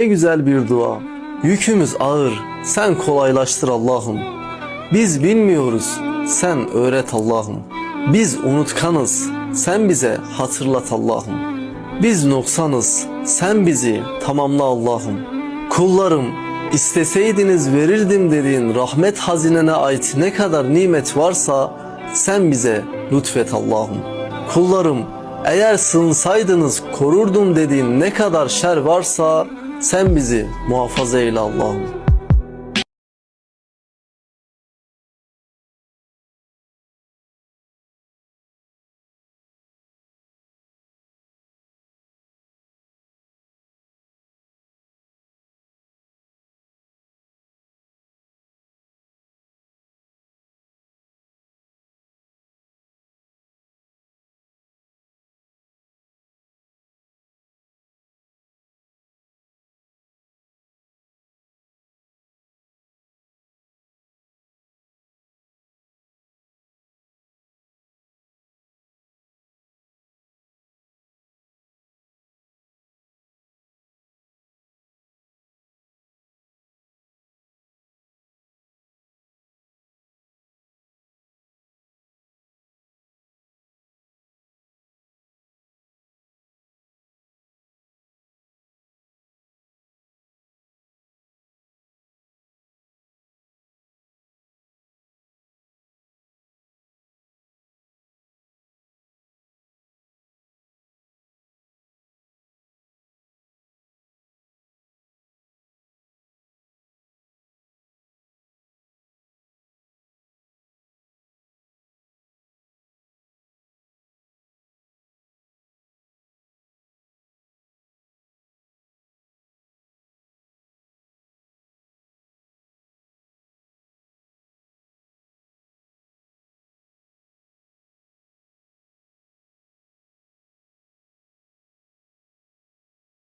Ne güzel bir dua. Yükümüz ağır, sen kolaylaştır Allah'ım. Biz bilmiyoruz, sen öğret Allah'ım. Biz unutkanız, sen bize hatırlat Allah'ım. Biz noksanız, sen bizi tamamla Allah'ım. Kullarım, isteseydiniz verirdim dediğin rahmet hazinene ait ne kadar nimet varsa sen bize lütfet Allah'ım. Kullarım, eğer sığınsaydınız korurdum dediğin ne kadar şer varsa sen bizi muhafaza eyle Allah'ım.